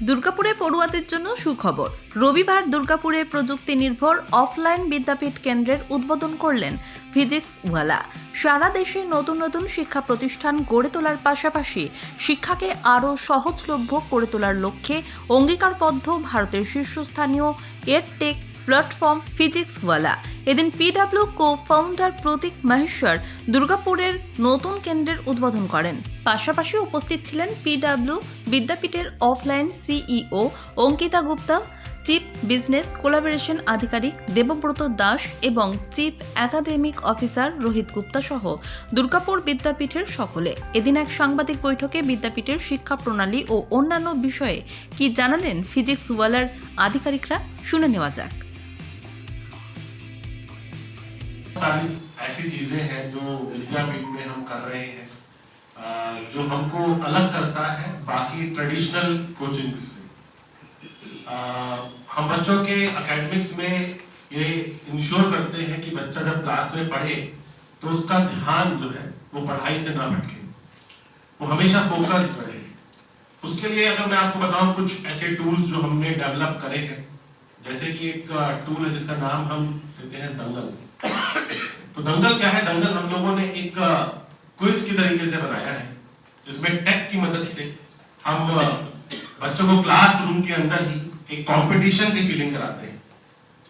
দুর্গাপুরে পড়ুয়াদের জন্য সুখবর। রবিবার দুর্গাপুরে প্রযুক্তি নির্ভর অফলাইন বিদ্যাপীঠ কেন্দ্রের উদ্বোধন করলেন ফিজিক্স ওয়ালা সারা দেশে নতুন নতুন শিক্ষা প্রতিষ্ঠান গড়ে তোলার পাশাপাশি শিক্ষাকে আরও সহজলভ্য করে তোলার লক্ষ্যে অঙ্গীকারবদ্ধ ভারতের শীর্ষস্থানীয় এডটেক প্ল্যাটফর্ম ফিজিক্স ওয়ালা। এদিন PW co founder Prateek Maheshwar দুর্গাপুরের নতুন কেন্দ্রের উদ্বোধন করেন। পাশাপাশি উপস্থিত ছিলেন PW বিদ্যাপীঠের offline CEO Ankita Gupta chief business collaboration আধিকারিক দেবব্রত দাস এবং chief academic officer Rohit Gupta সহ দুর্গাপুর বিদ্যাপীঠের সকলে। এদিন এক সাংবাদিক বৈঠকে বিদ্যাপীঠের শিক্ষা প্রণালী ও অন্যান্য বিষয়ে কি জানালেন ফিজিক্স ওয়ালার আধিকারিকরা শুনে নেওয়া যাক। सारी ऐसी चीज़ें हैं जो विद्यापीठ में हम कर रहे हैं जो हमको अलग करता है बाकी ट्रेडिशनल कोचिंग से। हम बच्चों के एकेडमिक्स में ये इंश्योर करते हैं कि बच्चा जब क्लास में पढ़े तो उसका ध्यान जो है, वो पढ़ाई से ना भटके। वो हमेशा फोकस्ड रहे। उसके लिए अगर मैं आपको बताऊँ कुछ ऐसे टूल्स जो हमने डेवलप करे हैं, जैसे कि एक टूल है जिसका नाम हम देते हैं दंगल। तो दंगल क्या है? दंगल हम लोगों ने एक क्विज की तरीके से बनाया है जिसमें टेक की मदद से हम बच्चों को क्लासरूम के अंदर ही एक कंपटीशन की फीलिंग कराते हैं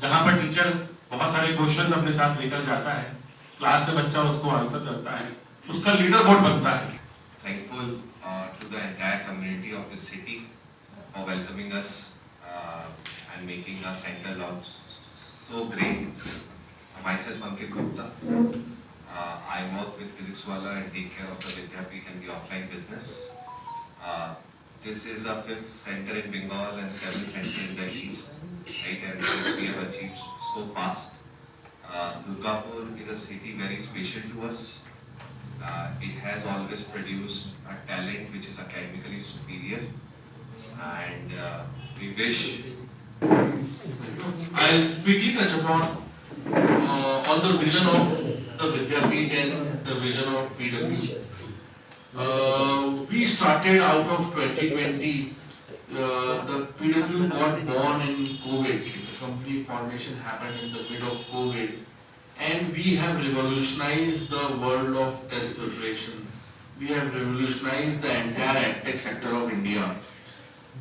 जहाँ पर टीचर बहुत सारे क्वेश्चन अपने साथ लेकर जाता है क्लास से बच्चा उसको आंसर करता है उसका लीडर बोर्ड बनता है। To the entire community of the city for welcoming us uh, and making our center launch so great. Myself, Ankit Gupta. Uh, I work with Physics Wala and take care of the Vidya Vidyapeeth and the offline business. Uh, this is our fifth center in Bengal and seventh center in the east, right? And this we have achieved so fast. Uh, Durgapur is a city very special to us. Uh, it has always produced a talent which is academically superior and uh, we wish I'll quickly touch upon on the vision of the Vidyapeeth and the vision of PW. Uh, we started out of 2020. Uh, the PW got born in COVID. The company formation happened in the mid of COVID, and we have revolutionized the world of test preparation. We have revolutionized the entire edtech sector of India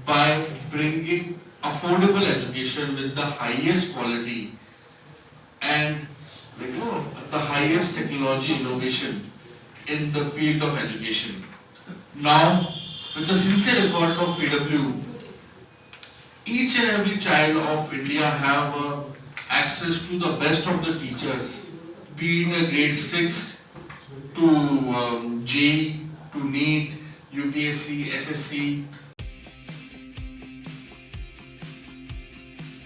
by bringing affordable education with the highest quality and the highest technology innovation in the field of education. Now, with the sincere efforts of PW, each and every child of India have uh, access to the best of the teachers, be in a grade 6 to um, to NEET, UPSC, SSC,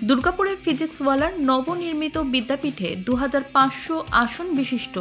দুর্গাপুরের physics ওয়ালার নবনির্মিত বিদ্যাপীঠে দু হাজার পাঁচশো আসন বিশিষ্ট,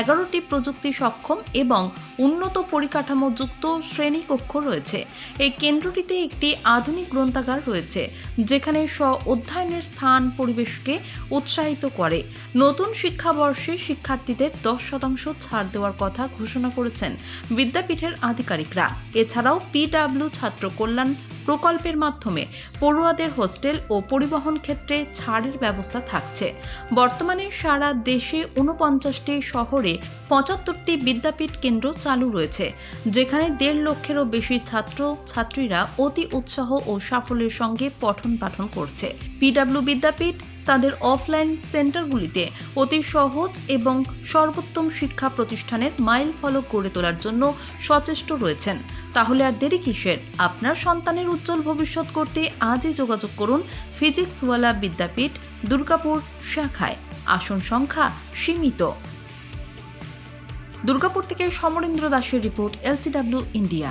এগারোটি প্রযুক্তি সক্ষম এবং উন্নত পরিকাঠামো যুক্ত শ্রেণীকক্ষ রয়েছে। এই কেন্দ্রটিতে একটি আধুনিক গ্রন্থাগার রয়েছে, যেখানে স্ব অধ্যয়নের স্থান পরিবেশকে উৎসাহিত করে। নতুন শিক্ষাবর্ষে শিক্ষার্থীদের দশ শতাংশ ছাড় দেওয়ার কথা ঘোষণা করেছেন বিদ্যাপীঠের আধিকারিকরা। এছাড়াও পিডাব্লিউ ছাত্র কল্যাণ প্রকল্পের মাধ্যমে পড়ুয়াদের হোস্টেল ও পরিবহন ক্ষেত্রে ছাড়ের ব্যবস্থা থাকছে। বর্তমানে সারা দেশে ঊনপঞ্চাশটি শহরে পঁচাত্তরটি বিদ্যাপীঠ কেন্দ্র চালু রয়েছে, যেখানে দেড় লক্ষেরও বেশি ছাত্র, ছাত্রীরা অতি উৎসাহ ও সাফল্যের সঙ্গে পঠন পাঠন করছে। পিডাব্লিউ বিদ্যাপীঠ তাদের অফলাইন সেন্টারগুলিতে অতি সহজ এবং সর্বোত্তম শিক্ষা প্রতিষ্ঠানের মাইল ফলক গড়ে তোলার জন্য সচেষ্ট রয়েছেন। তাহলে আর দেরি কিসের? আপনার সন্তানের উজ্জ্বল ভবিষ্যৎ করতে আজই যোগাযোগ করুন ফিজিক্সওয়ালা বিদ্যাপীঠ, দুর্গাপুর শাখায়। আসন সংখ্যা সীমিত। দুর্গাপুর থেকে সমরেন্দ্র দাসের রিপোর্ট এলসিডাব্লিউ ইন্ডিয়া